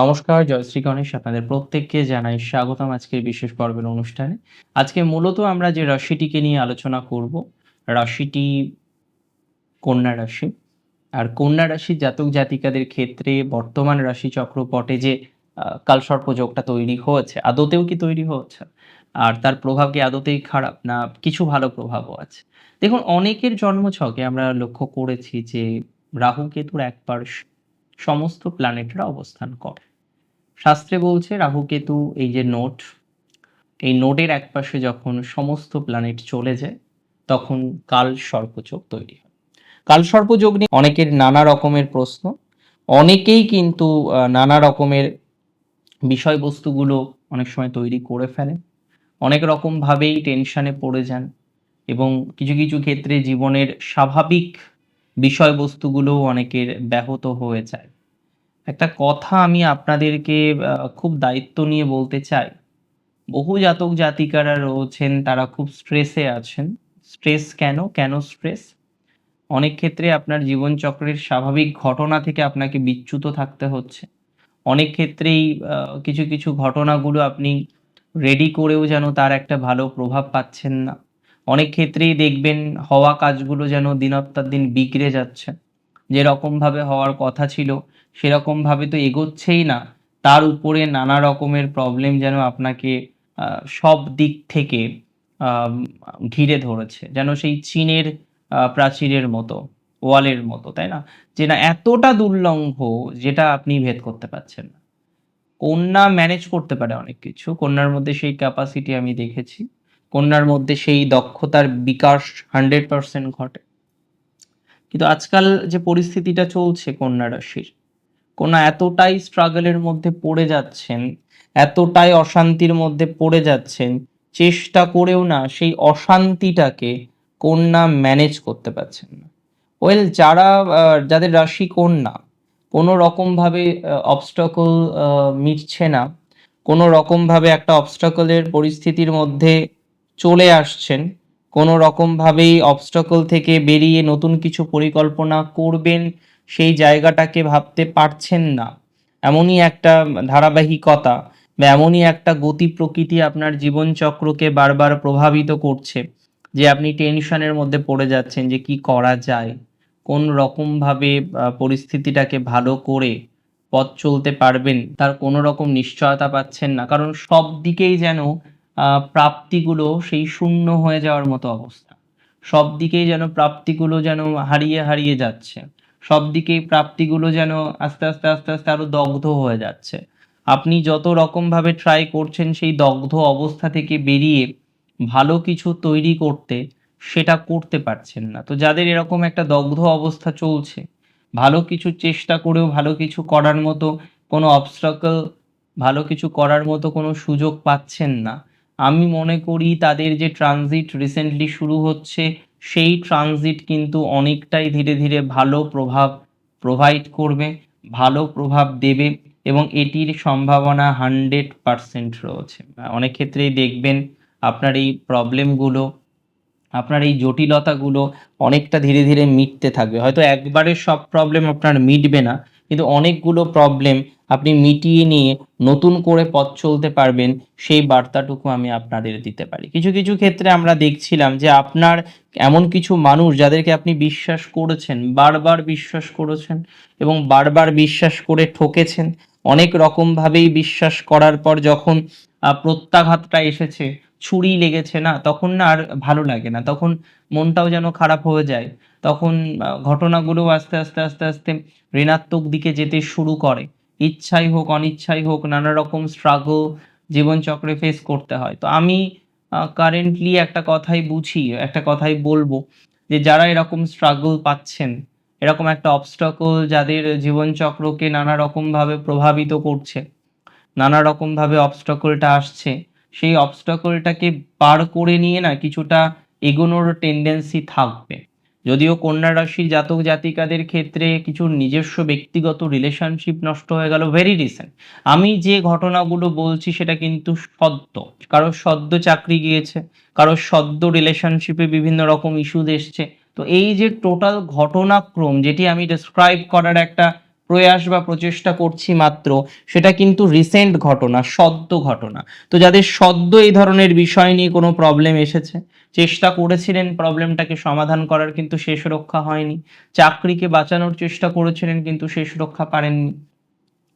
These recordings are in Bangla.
নমস্কার জয়শ্রী গণেশ আপনাদের প্রত্যেককে জানাই স্বাগতম আজকের বিশেষ পর্বের অনুষ্ঠানে। আজকে মূলত আমরা যে রাশিটিকে নিয়ে আলোচনা করব, রাশিটি কন্যা রাশি। আর কন্যা রাশির জাতক জাতিকাদের ক্ষেত্রে বর্তমান রাশি চক্রপটে যে কালসর্প যোগটা তৈরি হয়েছে, আদতেও কি তৈরি হয়েছে আর তার প্রভাব কি আদতেই খারাপ, না কিছু ভালো প্রভাবও আছে? দেখুন, অনেকের জন্মছকে আমরা লক্ষ্য করেছি যে, রাহু কেতুর এক পার্শ্ব সমস্ত প্ল্যানেটরা অবস্থান করে। শাস্ত্রে বলছে, রাহু কেতু, এই যে নোট, এই নোটের একপাশে যখন সমস্ত প্ল্যানেট চলে যায়, তখন কাল সর্পযোগ তৈরি হয়। কাল সর্পযোগ নিয়ে অনেকের নানা রকমের প্রশ্ন। অনেকেই কিন্তু নানা রকমের বিষয়বস্তুগুলো অনেক সময় তৈরি করে ফেলেন। অনেক রকমভাবেই টেনশনে পড়ে যান এবং কিছু কিছু ক্ষেত্রে জীবনের স্বাভাবিক বিষয়বস্তুগুলো অনেকের ব্যাহত হয়ে যায়। একটা কথা আমি আপনাদেরকে খুব দায়িত্ব নিয়ে বলতে চাই। বহু জাতক জাতিকারা রয়েছেন, তারা খুব স্ট্রেসে আছেন। স্ট্রেস কেন? কেন স্ট্রেস অনেক ক্ষেত্রে আপনার জীবনচক্রের স্বাভাবিক ঘটনা থেকে আপনাকে বিচ্যুত থাকতে হচ্ছে। অনেক ক্ষেত্রেই কিছু কিছু ঘটনাগুলো আপনি রেডি করেও যেন তার একটা ভালো প্রভাব পাচ্ছেন না। অনেক ক্ষেত্রেই দেখবেন হওয়া কাজগুলো যেন দিনত্তার দিন বিগড়ে যাচ্ছে। যেরকম ভাবে হওয়ার কথা ছিল সেরকম ভাবে তো এগোচ্ছেই না। তার উপরে নানা রকমের প্রবলেম যেন আপনাকে সব দিক থেকে ঘিরে ধরেছে। যেন সেই চীনের প্রাচীরের মতো, ওয়ালের মতো, তাই না? যে না এতটা দুর্লঙ্ঘ যেটা আপনি ভেদ করতে পারছেন না। কন্যা ম্যানেজ করতে পারে অনেক কিছু। কন্যার মধ্যে সেই ক্যাপাসিটি আমি দেখেছি। কন্যার মধ্যে সেই দক্ষতার বিকাশ হান্ড্রেড পার্সেন্ট ঘটে। কিন্তু আজকাল যে পরিস্থিতিটা চলছে কন্যা রাশির, কন্যা এতটাই স্ট্রাগলের মধ্যে পড়ে যাচ্ছেন, এতটাই অশান্তির মধ্যে পড়ে যাচ্ছেন, চেষ্টা করেও না সেই অশান্তিটাকে কন্যা ম্যানেজ করতে পারছেন না। ওয়েল যারা যাদের রাশি কন্যা, কোনো রকমভাবে অবস্টাকল মিটছে না, কোনো রকমভাবে একটা অবস্টাকলের পরিস্থিতির মধ্যে চলে আসছেন কোনো রকমভাবেই অবস্টাকল থেকে বেরিয়ে নতুন কিছু পরিকল্পনা করবেন, সেই জায়গাটাকে ভাবতে পারছেন না। এমনই একটা ধারাবাহিকতা বা এমনই একটা গতি প্রকৃতি আপনার জীবনচক্রকে বারবার প্রভাবিত করছে যে আপনি টেনশনের মধ্যে পড়ে যাচ্ছেন যে কি করা যায়, কোন রকমভাবে পরিস্থিতিটাকে ভালো করে পথ চলতে পারবেন, তার কোনো রকম নিশ্চয়তা পাচ্ছেন না। কারণ সব দিকেই যেন প্রাপ্তিগুলো সেই শূন্য হয়ে যাওয়ার মতো অবস্থা। সব দিকেই যেন প্রাপ্তিগুলো যেন হারিয়ে হারিয়ে যাচ্ছে। সব দিকেই প্রাপ্তিগুলো যেন আস্তে আস্তে আস্তে আস্তে আরও দগ্ধ হয়ে যাচ্ছে। আপনি যত রকম ভাবে ট্রাই করছেন সেই দগ্ধ অবস্থা থেকে বেরিয়ে ভালো কিছু তৈরি করতে সেটা করতে পারছেন না। তো যাদের এরকম একটা দগ্ধ অবস্থা চলছে, ভালো কিছু চেষ্টা করেও ভালো কিছু করার মতো কোনো অবস্ট্রাকল ভালো কিছু করার মতো কোনো সুযোগ পাচ্ছেন না আমি মনে করি তাদের যে ট্রানজিট রিসেন্টলি শুরু হচ্ছে, সেই ট্রানজিট কিন্তু অনেকটাই ধীরে ধীরে ভালো প্রভাব প্রোভাইড করবে, ভালো প্রভাব দেবে এবং এটির সম্ভাবনা হান্ড্রেড পার্সেন্ট রয়েছে। অনেক ক্ষেত্রেই দেখবেন আপনার এই প্রবলেমগুলো আপনার এই জটিলতাগুলো অনেকটা ধীরে ধীরে মিটতে থাকবে। হয়তো একবারে সব প্রবলেম আপনার মিটবে না কিন্তু অনেকগুলো প্রবলেম আপনি মিটিয়ে নিয়ে নতুন করে পথ চলতে পারবেন, সেই বার্তাটুকু আমি আপনাদের দিতে পারি। কিছু কিছু ক্ষেত্রে আমরা দেখছিলাম যে আপনার এমন কিছু মানুষ যাদেরকে আপনি বিশ্বাস করেছেন, বারবার বিশ্বাস করেছেন এবং বারবার বিশ্বাস করে ঠকেছেন, অনেক রকমভাবেই বিশ্বাস করার পর যখন প্রত্যাঘাতটা এসেছে, ছুরি লেগেছে না, তখন না আর ভালো লাগে না, তখন মনটাও যেন খারাপ হয়ে যায়। তখন ঘটনাগুলো আস্তে আস্তে আস্তে আস্তে ঋণাত্মক দিকে যেতে শুরু করে। ইচ্ছাই হোক, অনিচ্ছাই হোক, নানা রকম স্ট্রাগল জীবনচক্রে ফেস করতে হয়। তো আমি কারেন্টলি একটা কথাই বুঝি, একটা কথাই বলব যে যারা এরকম স্ট্রাগল পাচ্ছেন, এরকম একটা অবস্টাকল যাদের জীবনচক্রকে নানা রকমভাবে প্রভাবিত করছে, নানা রকমভাবে অবস্টাকলটা আসছে, সেই অবস্টাকলটাকে পার করে নিয়ে না কিছুটা এগোনোর টেন্ডেন্সি থাকবে। যদিও কন্যা রাশির জাতক জাতিকাদের ক্ষেত্রে কিছু নিজস্ব ব্যক্তিগত রিলেশনশিপ নষ্ট হয়ে গেল ভেরি রিসেন্ট আমি যে ঘটনাগুলো বলছি সেটা কিন্তু সদ্য। কারও সদ্য চাকরি গিয়েছে, কারও সদ্য রিলেশনশিপে বিভিন্ন রকম ইস্যুজ এসছে। তো এই যে টোটাল ঘটনাক্রম যেটি আমি ডিসক্রাইব করার একটা প্রয়াস বা প্রচেষ্টা করছি মাত্র, সেটা কিন্তু রিসেন্ট ঘটনা, সদ্য ঘটনা। তো যাদের সদ্য এই ধরনের বিষয় নিয়ে কোনো প্রবলেম এসেছে, চেষ্টা করেছিলেন প্রবলেমটাকে সমাধান করার কিন্তু শেষ রক্ষা হয়নি, চাকরিকে বাঁচানোর চেষ্টা করেছিলেন কিন্তু শেষ রক্ষা পারেননি।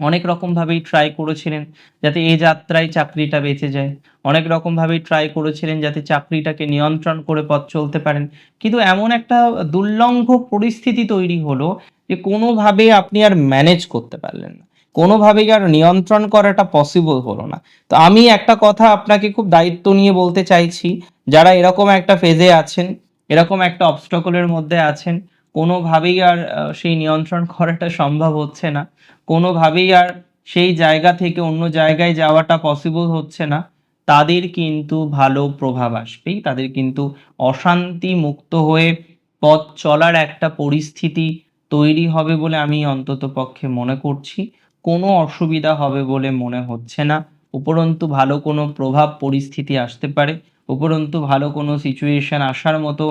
অনেক রকমভাবেই ট্রাই করেছিলেন যাতে এই যাত্রায় চাকরিটা বেঁচে যায়। অনেক রকমভাবেই ট্রাই করেছিলেন যাতে চাকরিটাকে নিয়ন্ত্রণ করে পথ চলতে পারেন। কিন্তু এমন একটা দুর্লঙ্ঘ পরিস্থিতি তৈরি হলো যে কোনোভাবে আপনি আর ম্যানেজ করতে পারলেন না। কোনোভাবেই আর নিয়ন্ত্রণ করাটা পসিবল হলো না। তো আমি একটা কথা আপনাকে খুব দায়িত্ব নিয়ে বলতে চাইছি, যারা এরকম একটা ফেজে আছেন, এরকম একটা অবস্টকলের মধ্যে আছেন, কোনোভাবেই আর সেই নিয়ন্ত্রণ করাটা সম্ভব হচ্ছে না। কোনোভাবেই আর সেই জায়গা থেকে অন্য জায়গায় যাওয়াটা পসিবল হচ্ছে না। তাদের কিন্তু ভালো প্রভাব আসবেই। তাদের কিন্তু অশান্তি মুক্ত হয়ে পথ চলার একটা পরিস্থিতি তৈরি হবে বলে আমি অন্তত পক্ষে মনে করছি। কোনো অসুবিধা হবে বলে মনে হচ্ছে না। উপরন্তু ভালো কোনো প্রভাব পরিস্থিতি আসতে পারে। উপরন্তু ভালো কোনো সিচুয়েশন আসার মতো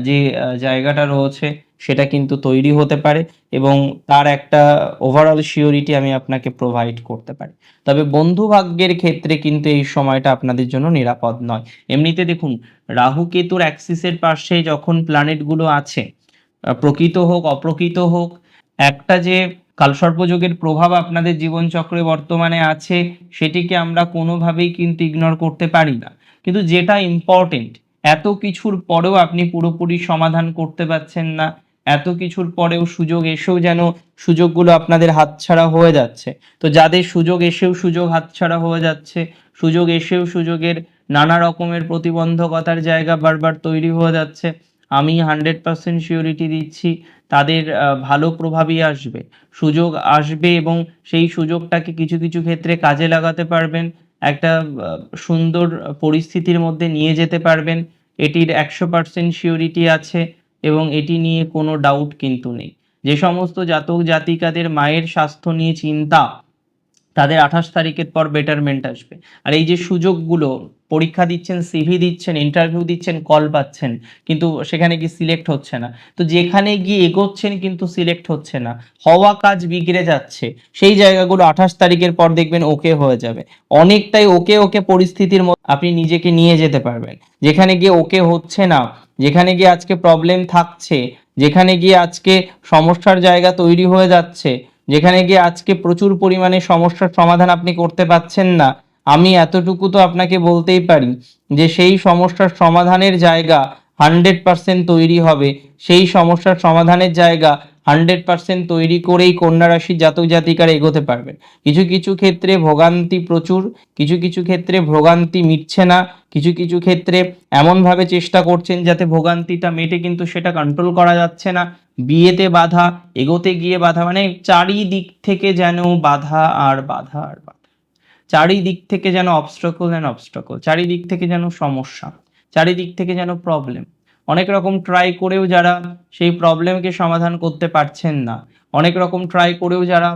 যে জায়গাটা রয়েছে সেটা কিন্তু তৈরি হতে পারে এবং তার একটা ওভারঅল শিওরিটি আমি আপনাকে প্রোভাইড করতে পারি। তবে বন্ধু ভাগ্যের ক্ষেত্রে কিন্তু এই সময়টা আপনাদের জন্য নিরাপদ নয়। এমনিতে দেখুন, রাহু কেতুর অ্যাক্সিসের পাশে যখন প্ল্যানেটগুলো আছে প্রকৃত হোক, অপ্রকৃত হোক, একটা যে কালসর্পযোগের প্রভাব আপনাদের জীবনচক্রে বর্তমানে আছে, সেটিকে আমরা কোনোভাবেই কিন্তু ইগনোর করতে পারি না। কিন্তু যেটা ইম্পর্টেন্ট এত কিছুর পরেও আপনি পুরোপুরি সমাধান করতে পারছেন না, এত কিছুর পরেও সুযোগ এসেও যেন সুযোগগুলো আপনাদের হাতছাড়া হয়ে যাচ্ছে। তো যাদের সুযোগ এসেও সুযোগ হাতছাড়া হয়ে যাচ্ছে, সুযোগ এসেও সুযোগের নানা রকমের প্রতিবন্ধকতার জায়গা বারবার তৈরি হয়ে যাচ্ছে আমি হান্ড্রেড পার্সেন্ট শিওরিটি দিচ্ছি, তাদের ভালো প্রভাবই আসবে। সুযোগ আসবে এবং সেই সুযোগটাকে কিছু কিছু ক্ষেত্রে কাজে লাগাতে পারবেন, একটা সুন্দর পরিস্থিতির মধ্যে নিয়ে যেতে পারবেন। এটির একশো পার্সেন্ট শিওরিটি আছে এবং এটি নিয়ে কোনো ডাউট কিন্তু নেই। যে সমস্ত জাতক জাতিকাদের মায়ের স্বাস্থ্য নিয়ে চিন্তা তাদের আঠাশ তারিখের পর বেটারমেন্ট আসবে। আর এই যে সুযোগগুলো, পরীক্ষা দিচ্ছেন সিভি দিচ্ছেন ইন্টারভিউ দিচ্ছেন কল পাচ্ছেন, কিন্তু সেখানে গিয়ে সিলেক্ট হচ্ছে না। তো যেখানে গিয়ে এগোচ্ছেন কিন্তু সিলেক্ট হচ্ছে না। হওয়া কাজ বিগড়ে যাচ্ছে। সেই জায়গাগুলো আঠাশ তারিখের পর দেখবেন ওকে হয়ে যাবে। অনেকটাই ওকে ওকে পরিস্থিতির মধ্যে আপনি নিজেকে নিয়ে যেতে পারবেন। যেখানে গিয়ে ওকে হচ্ছে না, যেখানে গিয়ে আজকে প্রবলেম থাকছে, যেখানে গিয়ে আজকে সমস্যার জায়গা তৈরি হয়ে যাচ্ছে যেখানে গিয়ে আজকে প্রচুর পরিমাণে সমস্যার সমাধান আপনি করতে পারছেন না, আমি এতটুকু তো আপনাকে বলতেই পারি যে সেই সমস্যার সমাধানের জায়গা হান্ড্রেড পার্সেন্ট তৈরি হবে। সেই সমস্যার সমাধানের জায়গা হান্ড্রেড পার্সেন্ট তৈরি করেই কন্যা রাশির জাতক জাতিকারা এগোতে পারবেন। কিছু কিছু ক্ষেত্রে ভোগান্তি প্রচুর, কিছু কিছু ক্ষেত্রে ভোগান্তি মিটছে না, কিছু কিছু ক্ষেত্রে এমনভাবে চেষ্টা করছেন যাতে ভোগান্তিটা মেটে কিন্তু সেটা কন্ট্রোল করা যাচ্ছে না। বিয়েতে বাধা, এগোতে গিয়ে বাধা মানে চারিদিক থেকে যেন বাধা আর বাধা আর বাধা। চারিদিক থেকে যেন অবস্ট্রাকল অ্যান্ড অবস্ট্রাকল চারিদিক থেকে যেন সমস্যা, চারিদিক থেকে যেন প্রবলেম অনেক রকম ট্রাই করেও যারা সেই প্রবলেমকে সমাধান করতে পারছেন না। অনেক রকম ট্রাই করেও যারা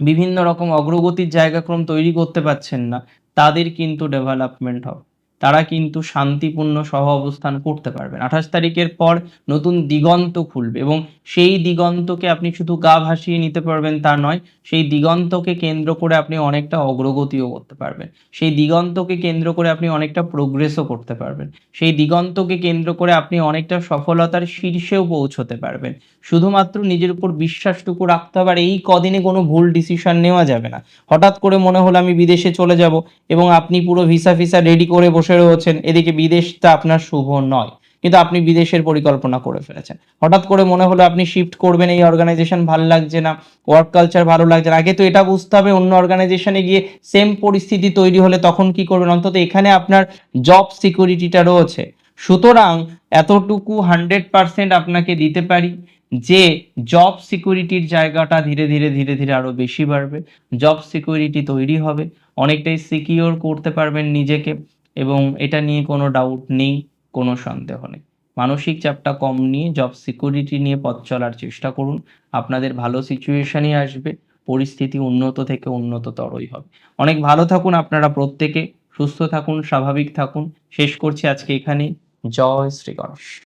বিভিন্ন রকম অগ্রগতির জায়গাক্রম তৈরি করতে পারছেন না, তাদের কিন্তু ডেভেলপমেন্ট হবে। তারা কিন্তু শান্তিপূর্ণ সহ অবস্থান করতে পারবেন। আঠাশ তারিখের পর নতুন দিগন্ত খুলবে এবং সেই দিগন্তকে আপনি শুধু গা ভাসিয়ে নিতে পারবেন তা নয়, সেই দিগন্তকে কেন্দ্র করে আপনি অনেকটা অগ্রগতিও করতে পারবেন। সেই দিগন্তকে কেন্দ্র করে আপনি অনেকটা প্রোগ্রেসও করতে পারবেন। সেই দিগন্তকে কেন্দ্র করে আপনি অনেকটা সফলতার শীর্ষেও পৌঁছতে পারবেন। শুধুমাত্র নিজের উপর বিশ্বাসটুকু রাখতে হবে আর এই কদিনে কোনো ভুল ডিসিশন নেওয়া যাবে না। হঠাৎ করে মনে হলো আমি বিদেশে চলে যাব এবং আপনি পুরো ভিসা ফিসা রেডি করে বসে রয়েছেন এদিকে বিদেশটা আপনার শুভ নয়। কিন্তু আপনি বিদেশের পরিকল্পনা করে ফেলেছেন। হঠাৎ করে মনে হলো আপনি শিফট করবেন এই অর্গানাইজেশন ভালো লাগছে না ওয়ার্ক কালচার ভালো লাগছে না। আগে তো এটা বুঝতে হবে, অন্য অর্গানাইজেশনে গিয়ে সেম পরিস্থিতি তৈরি হলে তখন কি করবেন? অন্তত এখানে আপনার জব সিকিউরিটিটা রয়েছে। সুতরাং এতটুকু হান্ড্রেড পার্সেন্ট আপনাকে দিতে পারি যে জব সিকিউরিটির জায়গাটা ধীরে ধীরে ধীরে ধীরে আরও বেশি বাড়বে। জব সিকিউরিটি তৈরি হবে। অনেকটাই সিকিওর করতে পারবেন নিজেকে। এবং এটা নিয়ে কোনো ডাউট নেই, কোনো সন্দেহ নেই। মানসিক চাপটা কম নিয়ে জব সিকিউরিটি নিয়ে পথ চলার চেষ্টা করুন। আপনাদের ভালো সিচুয়েশনই আসবে, পরিস্থিতি উন্নত থেকে উন্নততরই হবে। অনেক ভালো থাকুন আপনারা প্রত্যেকে, সুস্থ থাকুন, স্বাভাবিক থাকুন। শেষ করছি আজকে এখানে জয় শ্রী গণেশ